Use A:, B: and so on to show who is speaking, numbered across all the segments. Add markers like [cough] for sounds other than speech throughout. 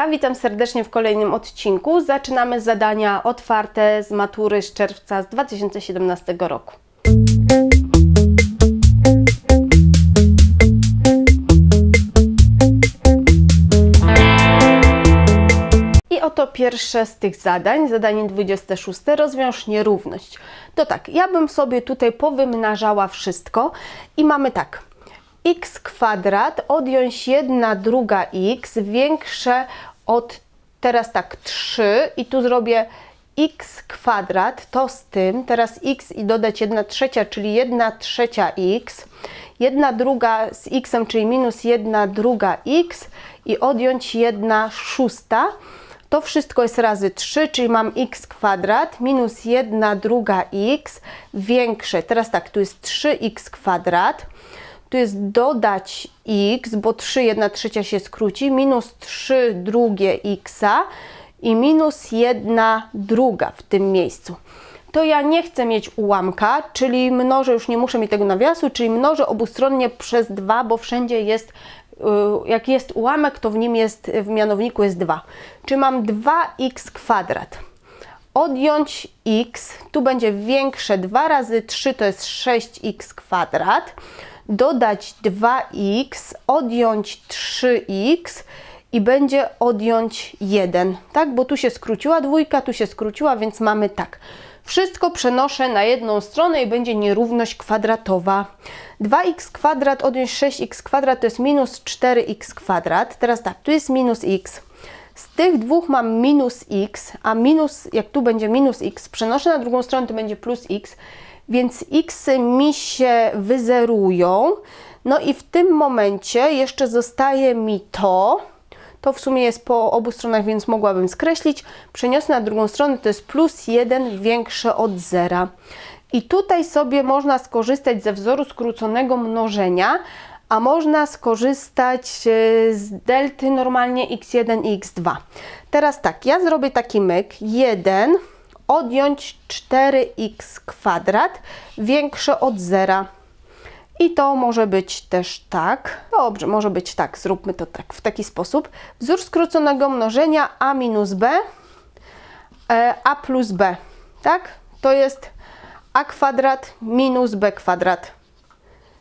A: A witam serdecznie w kolejnym odcinku. Zaczynamy zadania otwarte z matury z czerwca z 2017 roku. I oto pierwsze z tych zadań, zadanie 26, rozwiąż nierówność. To tak, ja bym sobie tutaj powymnażała wszystko i mamy tak, x kwadrat odjąć 1 druga x większe od, teraz tak, 3 i tu zrobię x kwadrat, to z tym, teraz x i dodać 1 trzecia, czyli 1 trzecia x, 1 druga z x, czyli minus 1 druga x i odjąć 1 szósta, to wszystko jest razy 3, czyli mam x kwadrat minus 1 druga x większe. Teraz tak, tu jest 3x kwadrat, tu jest dodać x, bo 3 1 trzecia się skróci, minus 3 drugie x i minus 1 druga w tym miejscu. To ja nie chcę mieć ułamka, czyli mnożę, już nie muszę mieć tego nawiasu, czyli mnożę obustronnie przez 2, bo wszędzie jest y, jak jest ułamek, to w nim jest, w mianowniku jest 2. Czy mam 2x kwadrat. Odjąć x, tu będzie większe 2 razy 3 to jest 6x kwadrat. Dodać 2x, odjąć 3x i będzie odjąć 1, tak? Bo tu się skróciła dwójka, tu się skróciła, więc mamy tak. Wszystko przenoszę na jedną stronę i będzie nierówność kwadratowa. 2x kwadrat odjąć 6x kwadrat to jest minus 4x kwadrat. Teraz tak, tu jest minus x. Z tych dwóch mam minus x, a minus, jak tu będzie minus x, przenoszę na drugą stronę, to będzie plus x, więc x mi się wyzerują. No i w tym momencie jeszcze zostaje mi to, to w sumie jest po obu stronach, więc mogłabym skreślić. Przeniosę na drugą stronę, to jest plus 1 większe od zera. I tutaj sobie można skorzystać ze wzoru skróconego mnożenia, a można skorzystać e, z delty normalnie x1 i x2. Teraz tak, ja zrobię taki myk, 1 odjąć 4x kwadrat większe od zera. I to może być też tak. Dobrze, może być tak. Zróbmy to tak, w taki sposób. Wzór skróconego mnożenia a minus b, e, a plus b. Tak? To jest a kwadrat minus b kwadrat.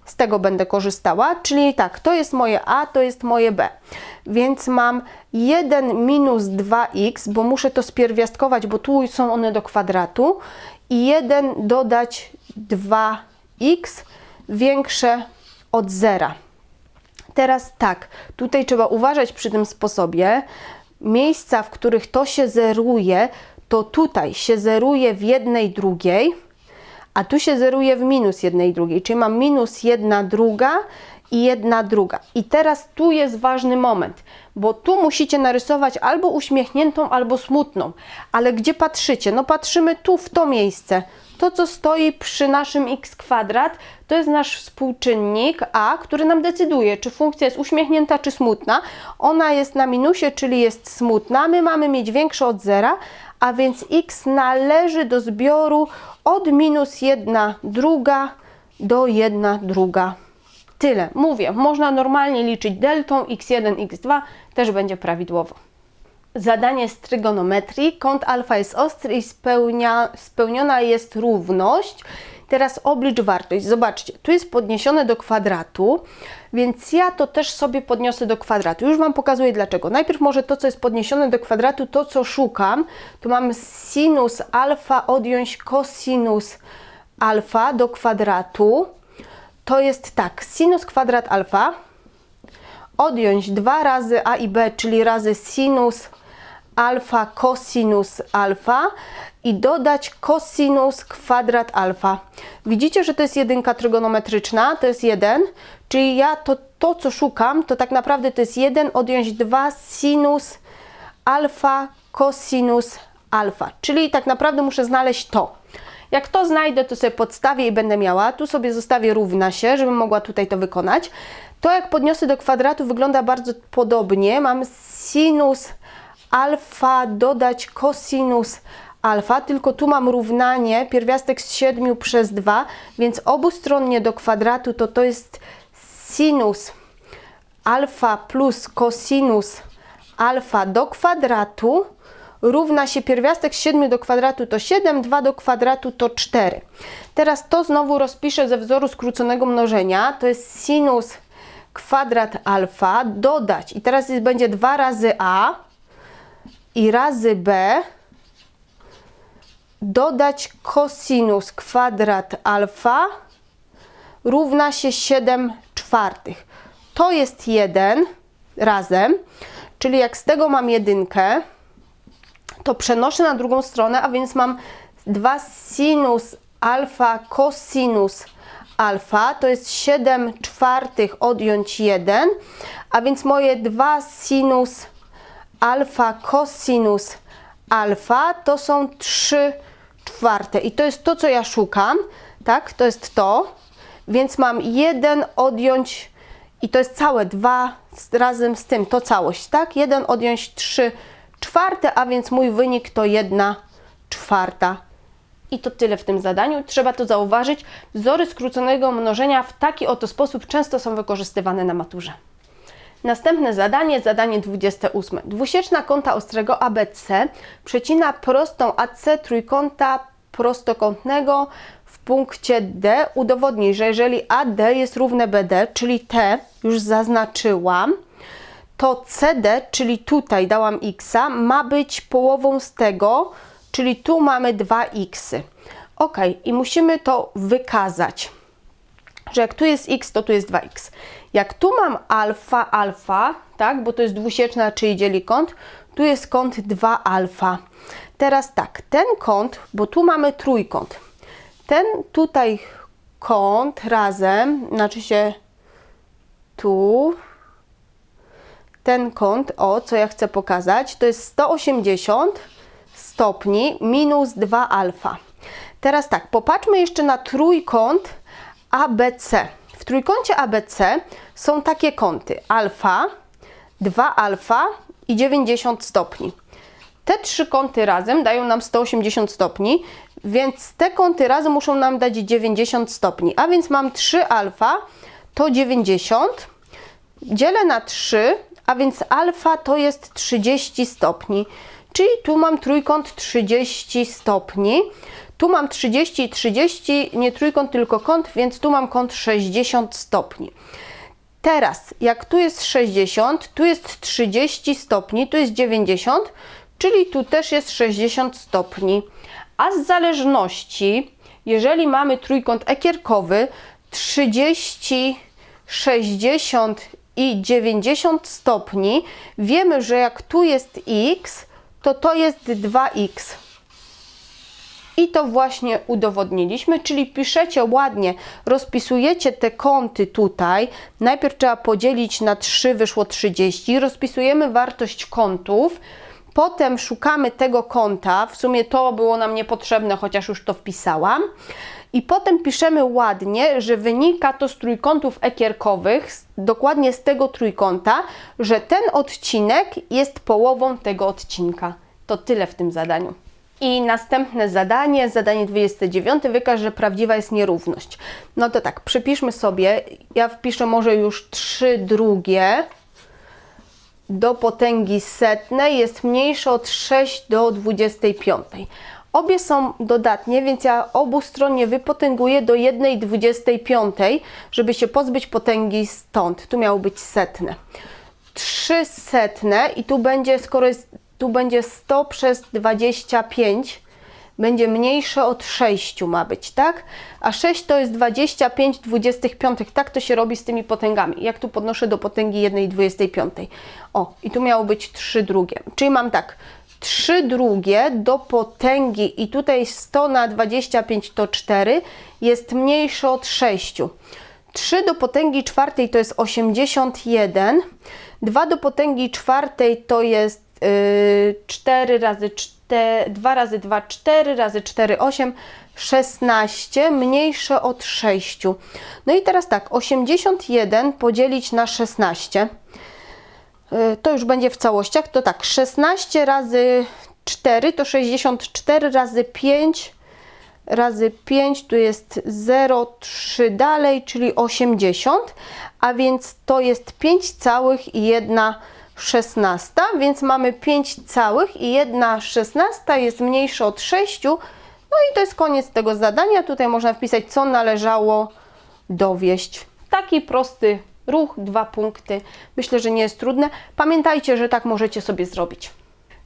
A: Z tego będę korzystała, czyli tak, to jest moje a, to jest moje b. Więc mam 1 minus 2x, bo muszę to spierwiastkować, bo tu są one do kwadratu. I 1 dodać 2x większe od zera. Teraz tak, tutaj trzeba uważać przy tym sposobie. Miejsca, w których to się zeruje, to tutaj się zeruje w jednej drugiej, a tu się zeruje w minus jednej drugiej, czyli mam minus jedna druga i jedna druga. I teraz tu jest ważny moment, bo tu musicie narysować albo uśmiechniętą, albo smutną. Ale gdzie patrzycie? No patrzymy tu w to miejsce. To, co stoi przy naszym x kwadrat, to jest nasz współczynnik a, który nam decyduje, czy funkcja jest uśmiechnięta, czy smutna. Ona jest na minusie, czyli jest smutna. My mamy mieć większe od zera, a więc x należy do zbioru od minus 1 druga do 1 druga. Tyle. Mówię, można normalnie liczyć deltą x1, x2, też będzie prawidłowo. Zadanie z trygonometrii. Kąt alfa jest ostry i spełnia, spełniona jest równość. Teraz oblicz wartość. Zobaczcie, tu jest podniesione do kwadratu, więc ja to też sobie podniosę do kwadratu. Już Wam pokazuję dlaczego. Najpierw może to, co jest podniesione do kwadratu, to co szukam, to mam sinus alfa odjąć cosinus alfa do kwadratu. To jest tak, sinus kwadrat alfa odjąć 2 razy a i b, czyli razy sinus alfa cosinus alfa i dodać cosinus kwadrat alfa. Widzicie, że to jest jedynka trygonometryczna, to jest 1, czyli ja to, to co szukam, to tak naprawdę to jest 1 odjąć 2 sinus alfa cosinus alfa, czyli tak naprawdę muszę znaleźć to. Jak to znajdę, to sobie podstawię i będę miała. Tu sobie zostawię równa się, żebym mogła tutaj to wykonać. To jak podniosę do kwadratu wygląda bardzo podobnie. Mam sinus alfa dodać cosinus alfa, tylko tu mam równanie, pierwiastek z 7 przez 2, więc obustronnie do kwadratu to to jest sinus alfa plus cosinus alfa do kwadratu równa się pierwiastek z 7 do kwadratu to 7, 2 do kwadratu to 4. Teraz to znowu rozpiszę ze wzoru skróconego mnożenia. To jest sinus kwadrat alfa dodać. I teraz jest, będzie 2 razy a i razy b dodać kosinus kwadrat alfa równa się 7 czwartych. To jest 1 razem, czyli jak z tego mam jedynkę, to przenoszę na drugą stronę, a więc mam 2 sinus alfa cosinus alfa, to jest 7 czwartych odjąć 1, a więc moje 2 sinus alfa cosinus alfa to są 3 czwarte i to jest to, co ja szukam, tak, to jest to, więc mam 1 odjąć i to jest całe 2 razem z tym, to całość, tak, 1 odjąć 3 czwarte, a więc mój wynik to 1 czwarta. I to tyle w tym zadaniu. Trzeba to zauważyć. Wzory skróconego mnożenia w taki oto sposób często są wykorzystywane na maturze. Następne zadanie, zadanie 28. Dwusieczna kąta ostrego ABC przecina prostą AC trójkąta prostokątnego w punkcie D. Udowodnij, że jeżeli AD jest równe BD, czyli T już zaznaczyłam, to CD, czyli tutaj dałam x, ma być połową z tego, czyli tu mamy 2x. Ok, i musimy to wykazać, że jak tu jest x, to tu jest 2x. Jak tu mam alfa, alfa, tak, bo to jest dwusieczna, czyli dzieli kąt, tu jest kąt 2 alfa. Teraz tak, ten kąt, bo tu mamy trójkąt, ten tutaj kąt razem, znaczy się tu, ten kąt, o, co ja chcę pokazać, to jest 180 stopni minus 2 alfa. Teraz tak, popatrzmy jeszcze na trójkąt ABC. W trójkącie ABC są takie kąty alfa, 2 alfa i 90 stopni. Te trzy kąty razem dają nam 180 stopni, więc te kąty razem muszą nam dać 90 stopni. A więc mam 3 alfa to 90, dzielę na 3, a więc alfa to jest 30 stopni. Czyli tu mam trójkąt 30 stopni. Tu mam 30 i 30, nie trójkąt, tylko kąt, więc tu mam kąt 60 stopni. Teraz, jak tu jest 60, tu jest 30 stopni, tu jest 90, czyli tu też jest 60 stopni. A z zależności, jeżeli mamy trójkąt ekierkowy, 30, 60 i 90 stopni, wiemy, że jak tu jest x, to to jest 2x. I to właśnie udowodniliśmy, czyli piszecie ładnie, rozpisujecie te kąty tutaj. Najpierw trzeba podzielić na 3, wyszło 30. Rozpisujemy wartość kątów. Potem szukamy tego kąta. W sumie to było nam niepotrzebne, chociaż już to wpisałam. I potem piszemy ładnie, że wynika to z trójkątów ekierkowych, dokładnie z tego trójkąta, że ten odcinek jest połową tego odcinka. To tyle w tym zadaniu. I następne zadanie, zadanie 29, wykaż, że prawdziwa jest nierówność. No to tak, przypiszmy sobie, ja wpiszę może już 3 drugie do potęgi setnej jest mniejsze od 6 do 25. Obie są dodatnie, więc ja obustronnie wypotęguję do 1,25, żeby się pozbyć potęgi stąd. Tu miało być setne. 3 setne i tu będzie, skoro jest, tu będzie 100 przez 25, będzie mniejsze od 6 ma być, tak? A 6 to jest 25 25. Tak to się robi z tymi potęgami. Jak tu podnoszę do potęgi 1,25. O, i tu miało być 3 drugie. Czyli mam tak, 3 drugie do potęgi i tutaj 100 na 25 to 4 jest mniejsze od 6. 3 do potęgi czwartej to jest 81. 2 do potęgi czwartej to jest 4 razy 4, 2 razy 2, 4 razy 4, 8, 16, mniejsze od 6. No i teraz tak, 81 podzielić na 16 to już będzie w całościach, to tak, 16 razy 4 to 64 razy 5 razy 5 tu jest 0,3 dalej, czyli 80, a więc to jest 5 całych i 1 16, więc mamy 5 całych i 1 szesnasta jest mniejsza od 6. No i to jest koniec tego zadania. Tutaj można wpisać, co należało dowieść. Taki prosty ruch, dwa punkty. Myślę, że nie jest trudne. Pamiętajcie, że tak możecie sobie zrobić.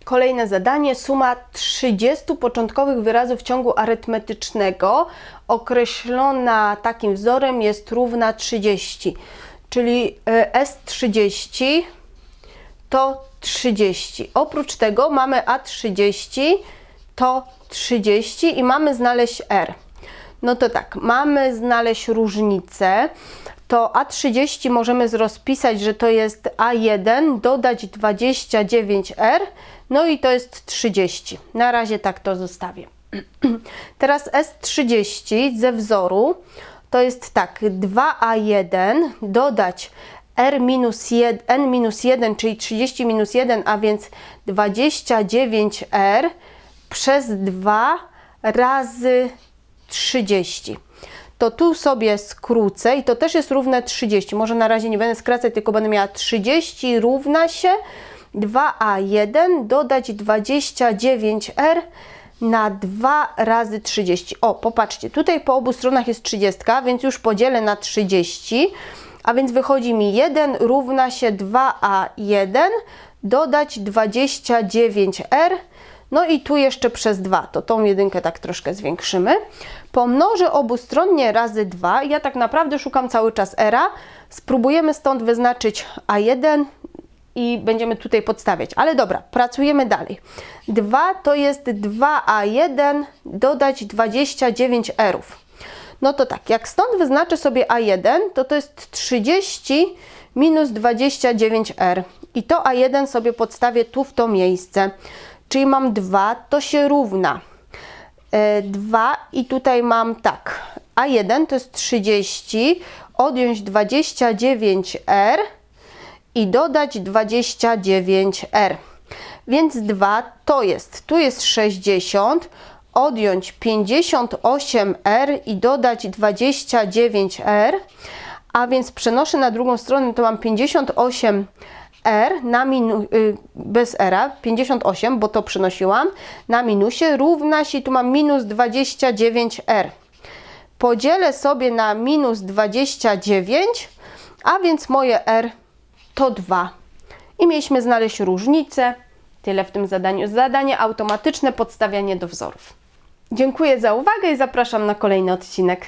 A: Kolejne zadanie. Suma 30 początkowych wyrazów ciągu arytmetycznego określona takim wzorem jest równa 30. Czyli e, S30 to 30. Oprócz tego mamy A30 to 30 i mamy znaleźć R. No to tak, mamy znaleźć różnicę. To A30 możemy rozpisać, że to jest A1, dodać 29R, no i to jest 30. Na razie tak to zostawię. [clears throat] Teraz S30 ze wzoru to jest tak, 2A1 dodać R minus 1, N minus 1, czyli 30 minus 1, a więc 29R przez 2 razy 30. To tu sobie skrócę i to też jest równe 30. Może na razie nie będę skracać, tylko będę miała 30 równa się 2A1 dodać 29R na 2 razy 30. O, popatrzcie, tutaj po obu stronach jest 30, więc już podzielę na 30, a więc wychodzi mi 1 równa się 2A1 dodać 29R, no i tu jeszcze przez 2, to tą jedynkę tak troszkę zwiększymy. Pomnożę obustronnie razy 2, ja tak naprawdę szukam cały czas R, spróbujemy stąd wyznaczyć A1, i będziemy tutaj podstawiać. Ale dobra, pracujemy dalej. 2 to jest 2A1 dodać 29 erów. No to tak, jak stąd wyznaczę sobie A1, to to jest 30 minus 29R. I to A1 sobie podstawię tu w to miejsce. Czyli mam 2, to się równa 2 i tutaj mam tak, A1 to jest 30, odjąć 29R i dodać 29R. Więc 2 to jest, tu jest 60, odjąć 58R i dodać 29R, a więc przenoszę na drugą stronę, to mam 58R na minu, y, bez R, 58, bo to przenosiłam, na minusie równa się, tu mam minus 29R. Podzielę sobie na minus 29, a więc moje R to 2. I mieliśmy znaleźć różnicę. Tyle w tym zadaniu. Zadanie automatyczne, podstawianie do wzorów. Dziękuję za uwagę i zapraszam na kolejny odcinek.